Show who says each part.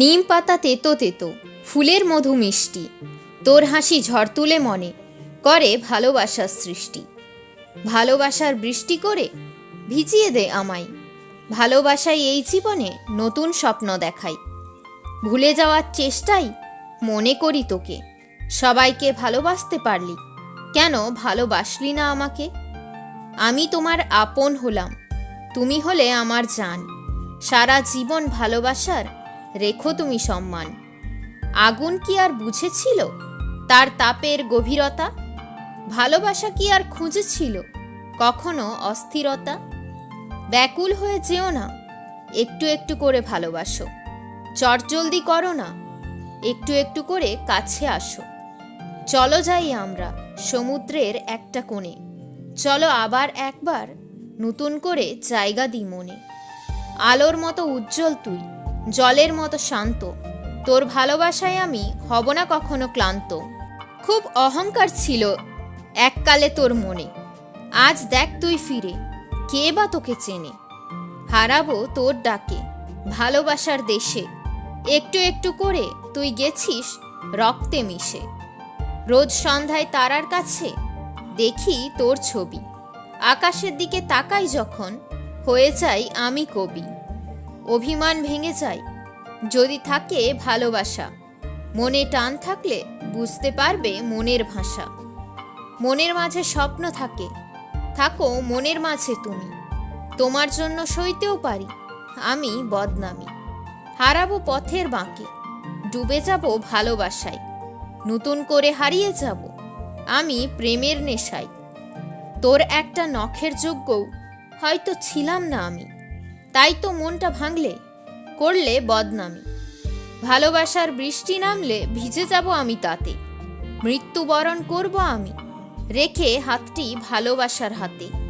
Speaker 1: নিম পাতা তেতো তেতো, ফুলের মধু মিষ্টি। তোর হাসি ঝড় তুলে মনে করে ভালোবাসার সৃষ্টি। ভালোবাসার বৃষ্টি করে ভিজিয়ে দে আমায়। ভালোবাসাই এই জীবনে নতুন স্বপ্ন দেখাই। ভুলে যাওয়ার চেষ্টাই মনে করি তোকে। সবাইকে ভালোবাসতে পারলি, কেন ভালোবাসলি না আমাকে? আমি তোমার আপন হলাম, তুমি হলে আমার জান। সারা জীবন ভালোবাসার রেখো তুমি সম্মান। আগুন কি আর বুঝেছিল? তার তাপের গভীরতা? ভালোবাসা কি আর খুঁজেছিল? কখনো অস্থিরতা? ব্যাকুল হয়ে যেও না, একটু একটু করে ভালোবাসো। চটজলদি করো না, একটু একটু করে কাছে আসো। চলো যাই আমরা সমুদ্রের একটা কোণে। চলো আবার একবার নতুন করে জায়গা দিই মনে। আলোর মতো উজ্জ্বল তুই। জলের মতো শান্ত। তোর ভালোবাসায় আমি হব না কখনো ক্লান্ত। খুব অহংকার ছিল এককালে তোর মনে। আজ দেখ তুই ফিরে, কে বা তোকে চেনে? হারাবো তোর ডাকে, ভালোবাসার দেশে। একটু একটু করে তুই গেছিস রক্তে মিশে। রোজ সন্ধ্যায় তারার কাছে দেখি তোর ছবি। আকাশের দিকে তাকাই যখন, হয়ে যাই আমি কবি। অভিমান ভেঙে যায়। যদি থাকে ভালোবাসা, মনে টান থাকলে বুঝতে পারবে মনের ভাষা। মনের মাঝে স্বপ্ন থাকে, থাকো মনের মাঝে তুমি। তোমার জন্য সইতেও পারি, আমি বদনামি। হারাবো পথের বাঁকে, ডুবে যাব ভালোবাসায়। নতুন করে হারিয়ে যাব, আমি প্রেমের নেশায়। তোর একটা নখের যোগ্যও হয়তো ছিলাম না আমি। তাই তো মনটা ভাঙলে, করলে বদনামি। ভালোবাসার বৃষ্টি নামলে ভিজে যাব আমি তাতে, মৃত্যুবরণ করব আমি, রেখে হাতটি ভালোবাসার হাতে।